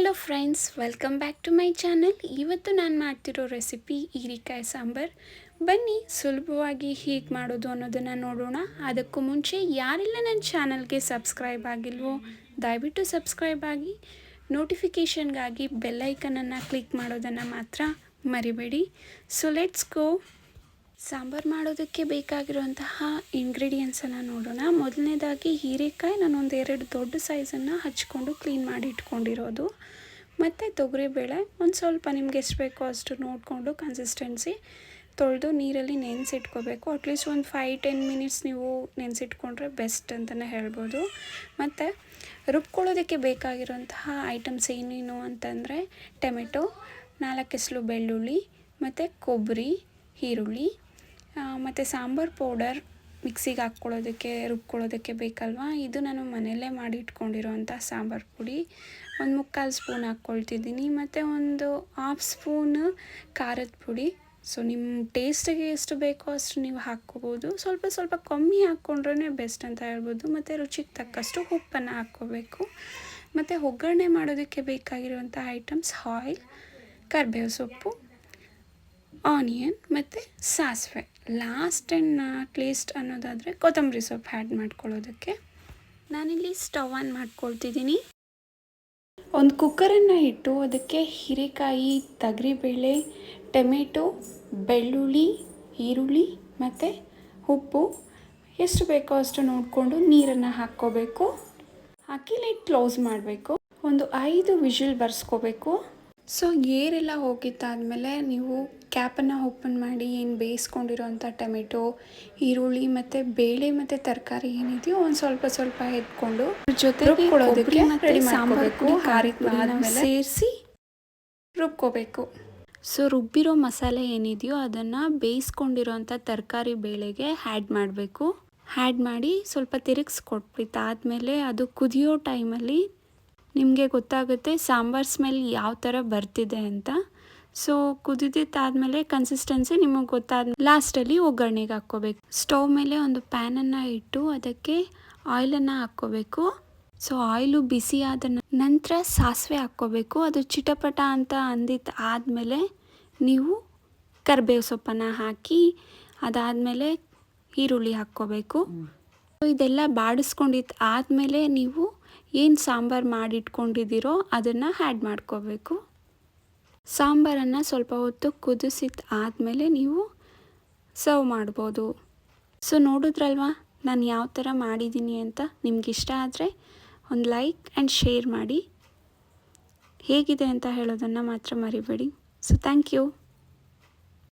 Hello friends welcome back to my channel ಇವತ್ತು ನಾನು ಮಾಡ್ತಿರೋ ರೆಸಿಪಿ ಹೀರಿಕಾಯಿ ಸಾಂಬಾರು. ಬನ್ನಿ, ಸುಲಭವಾಗಿ ಹೇಗೆ ಮಾಡೋದು ಅನ್ನೋದನ್ನು ನೋಡೋಣ. ಅದಕ್ಕೂ ಮುಂಚೆ ಯಾರೆಲ್ಲ ನನ್ನ ಚಾನಲ್ಗೆ ಸಬ್ಸ್ಕ್ರೈಬ್ ಆಗಿಲ್ವೋ, ದಯವಿಟ್ಟು ಸಬ್ಸ್ಕ್ರೈಬ್ ಆಗಿ. ನೋಟಿಫಿಕೇಷನ್ಗಾಗಿ ಬೆಲ್ಲೈಕನನ್ನು ಕ್ಲಿಕ್ ಮಾಡೋದನ್ನು ಮಾತ್ರ ಮರಿಬೇಡಿ. ಸೊ ಲೆಟ್ಸ್ ಗೋ ಸಾಂಬಾರು ಮಾಡೋದಕ್ಕೆ ಬೇಕಾಗಿರುವಂತಹ ಇಂಗ್ರೀಡಿಯೆಂಟ್ಸನ್ನು ನೋಡೋಣ. ಮೊದಲನೇದಾಗಿ ಹೀರೆಕಾಯಿ, ನಾನು ಒಂದು ಎರಡು ದೊಡ್ಡ ಸೈಜನ್ನು ಹಚ್ಕೊಂಡು ಕ್ಲೀನ್ ಮಾಡಿ ಇಟ್ಕೊಂಡಿರೋದು. ಮತ್ತು ತೊಗರಿಬೇಳೆ, ಒಂದು ಸ್ವಲ್ಪ ನಿಮ್ಗೆ ಎಷ್ಟು ಬೇಕೋ ಅಷ್ಟು ನೋಡಿಕೊಂಡು ಕನ್ಸಿಸ್ಟೆನ್ಸಿ ತೊಳೆದು ನೀರಲ್ಲಿ ನೆನೆಸಿಟ್ಕೋಬೇಕು. ಅಟ್ಲೀಸ್ಟ್ ಒಂದು ಫೈವ್ ಟೆನ್ ಮಿನಿಟ್ಸ್ ನೀವು ನೆನೆಸಿಟ್ಕೊಂಡ್ರೆ ಬೆಸ್ಟ್ ಅಂತಲೇ ಹೇಳ್ಬೋದು. ಮತ್ತು ರುಬ್ಕೊಳ್ಳೋದಕ್ಕೆ ಬೇಕಾಗಿರುವಂತಹ ಐಟಮ್ಸ್ ಏನೇನು ಅಂತಂದರೆ ಟೊಮೆಟೊ, ನಾಲ್ಕು ಎಸ್ಲು ಬೆಳ್ಳುಳ್ಳಿ, ಮತ್ತು ಕೊಬ್ಬರಿ, ಈರುಳ್ಳಿ ಮತ್ತು ಸಾಂಬಾರು ಪೌಡರ್ ಮಿಕ್ಸಿಗೆ ಹಾಕ್ಕೊಳ್ಳೋದಕ್ಕೆ, ರುಬ್ಕೊಳ್ಳೋದಕ್ಕೆ ಬೇಕಲ್ವಾ? ಇದು ನಾನು ಮನೆಯಲ್ಲೇ ಮಾಡಿ ಇಟ್ಕೊಂಡಿರೋಂಥ ಸಾಂಬಾರು ಪುಡಿ. ಒಂದು ಮುಕ್ಕಾಲು ಸ್ಪೂನ್ ಹಾಕ್ಕೊಳ್ತಿದ್ದೀನಿ. ಮತ್ತು ಒಂದು ಹಾಫ್ ಸ್ಪೂನ್ ಖಾರದ ಪುಡಿ. ಸೊ ನಿಮ್ಮ ಟೇಸ್ಟಿಗೆ ಎಷ್ಟು ಬೇಕೋ ಅಷ್ಟು ನೀವು ಹಾಕ್ಕೋಬೋದು. ಸ್ವಲ್ಪ ಸ್ವಲ್ಪ ಕಮ್ಮಿ ಹಾಕ್ಕೊಂಡ್ರೇ ಬೆಸ್ಟ್ ಅಂತ ಹೇಳ್ಬೋದು. ಮತ್ತು ರುಚಿಗೆ ತಕ್ಕಷ್ಟು ಉಪ್ಪನ್ನು ಹಾಕ್ಕೋಬೇಕು. ಮತ್ತು ಒಗ್ಗರಣೆ ಮಾಡೋದಕ್ಕೆ ಬೇಕಾಗಿರುವಂಥ ಐಟಮ್ಸ್ ಆಯಿಲ್, ಕರಿಬೇವು ಸೊಪ್ಪು, ಆನಿಯನ್, ಮತ್ತು ಸಾಸಿವೆ. ಲಾಸ್ಟ್ ಆ್ಯಂಡ್ ನಾಟ್ ಲೀಸ್ಟ್ ಅನ್ನೋದಾದರೆ ಕೊತ್ತಂಬರಿ ಸೊಪ್ಪು ಆ್ಯಡ್ ಮಾಡ್ಕೊಳ್ಳೋದಕ್ಕೆ. ನಾನಿಲ್ಲಿ ಸ್ಟವ್ ಆನ್ ಮಾಡ್ಕೊಳ್ತಿದ್ದೀನಿ. ಒಂದು ಕುಕ್ಕರನ್ನು ಇಟ್ಟು ಅದಕ್ಕೆ ಹೀರೆಕಾಯಿ, ತಗರಿಬೇಳೆ, ಟೊಮೆಟೊ, ಬೆಳ್ಳುಳ್ಳಿ, ಈರುಳ್ಳಿ ಮತ್ತು ಉಪ್ಪು ಎಷ್ಟು ಬೇಕೋ ಅಷ್ಟು ನೋಡಿಕೊಂಡು ನೀರನ್ನು ಹಾಕ್ಕೋಬೇಕು. ಹಾಕಿ ಲೈಟ್ ಕ್ಲೋಸ್ ಮಾಡಬೇಕು. ಒಂದು ಐದು ವಿಷಲ್ ಬರ್ಸ್ಕೋಬೇಕು. ಸೊ ಏರೆಲ್ಲ ಹೋಗಿದ್ದಾದಮೇಲೆ ನೀವು ಕ್ಯಾಪನ್ನು ಓಪನ್ ಮಾಡಿ ಏನು ಬೇಯಿಸ್ಕೊಂಡಿರೋಂಥ ಟೊಮೆಟೊ ಈರುಳ್ಳಿ ಮತ್ತು ಬೇಳೆ ಮತ್ತು ತರಕಾರಿ ಏನಿದೆಯೋ ಒಂದು ಸ್ವಲ್ಪ ಸ್ವಲ್ಪ ಎತ್ಕೊಂಡು ಜೊತೆ ಕೊಡೋದಕ್ಕೆ ರೆಡಿ ಸಾಂಬಾರು ಆದ್ಮೇಲೆ ಸೇರಿಸಿ ರುಬ್ಕೋಬೇಕು. ಸೊ ರುಬ್ಬಿರೋ ಮಸಾಲೆ ಏನಿದೆಯೋ ಅದನ್ನು ಬೇಯಿಸ್ಕೊಂಡಿರೋಂಥ ತರಕಾರಿ ಬೇಳೆಗೆ ಹ್ಯಾಡ್ ಮಾಡಬೇಕು. ಆ್ಯಡ್ ಮಾಡಿ ಸ್ವಲ್ಪ ತಿರುಗಿಸ್ಕೊಟ್ಬಿಟ್ಟಾದಮೇಲೆ ಅದು ಕುದಿಯೋ ಟೈಮಲ್ಲಿ ನಿಮಗೆ ಗೊತ್ತಾಗುತ್ತೆ ಸಾಂಬಾರು ಸ್ಮೆಲ್ ಯಾವ ಥರ ಬರ್ತಿದೆ ಅಂತ. ಸೊ ಕುದಿದಿದ್ದಾದಮೇಲೆ ಕನ್ಸಿಸ್ಟೆನ್ಸಿ ನಿಮಗೆ ಗೊತ್ತಾದ ಲಾಸ್ಟಲ್ಲಿ ಒಗ್ಗರಣೆಗೆ ಹಾಕ್ಕೋಬೇಕು. ಸ್ಟವ್ ಮೇಲೆ ಒಂದು ಪ್ಯಾನನ್ನು ಇಟ್ಟು ಅದಕ್ಕೆ ಆಯಿಲನ್ನು ಹಾಕ್ಕೋಬೇಕು. ಸೊ ಆಯಿಲು ಬಿಸಿ ಆದ ನಂತರ ಸಾಸಿವೆ ಹಾಕ್ಕೋಬೇಕು. ಅದು ಚಿಟಪಟ ಅಂತ ಅಂದಿದ್ದು ಆದಮೇಲೆ ನೀವು ಕರಿಬೇವು ಸೊಪ್ಪನ್ನು ಹಾಕಿ ಅದಾದಮೇಲೆ ಈರುಳ್ಳಿ ಹಾಕ್ಕೋಬೇಕು. ಸೊ ಇದೆಲ್ಲ ಬಾಡಿಸ್ಕೊಂಡಿದ್ದು ಆದಮೇಲೆ ನೀವು ಏನು ಸಾಂಬಾರು ಮಾಡಿಟ್ಕೊಂಡಿದ್ದೀರೋ ಅದನ್ನು ಆ್ಯಡ್ ಮಾಡ್ಕೋಬೇಕು. ಸಾಂಬಾರನ್ನು ಸ್ವಲ್ಪ ಹೊತ್ತು ಕುದಿಸಿದ ಆದಮೇಲೆ ನೀವು ಸರ್ವ್ ಮಾಡ್ಬೋದು. ಸೊ ನೋಡಿದ್ರಲ್ವಾ? ನಾನು ಯಾವ ಥರ ಮಾಡಿದ್ದೀನಿ ಅಂತ ನಿಮ್ಗೆ ಇಷ್ಟ ಆದರೆ ಒಂದು ಲೈಕ್ ಆ್ಯಂಡ್ ಶೇರ್ ಮಾಡಿ. ಹೇಗಿದೆ ಅಂತ ಹೇಳೋದನ್ನು ಮಾತ್ರ ಮರಿಬೇಡಿ. So thank you.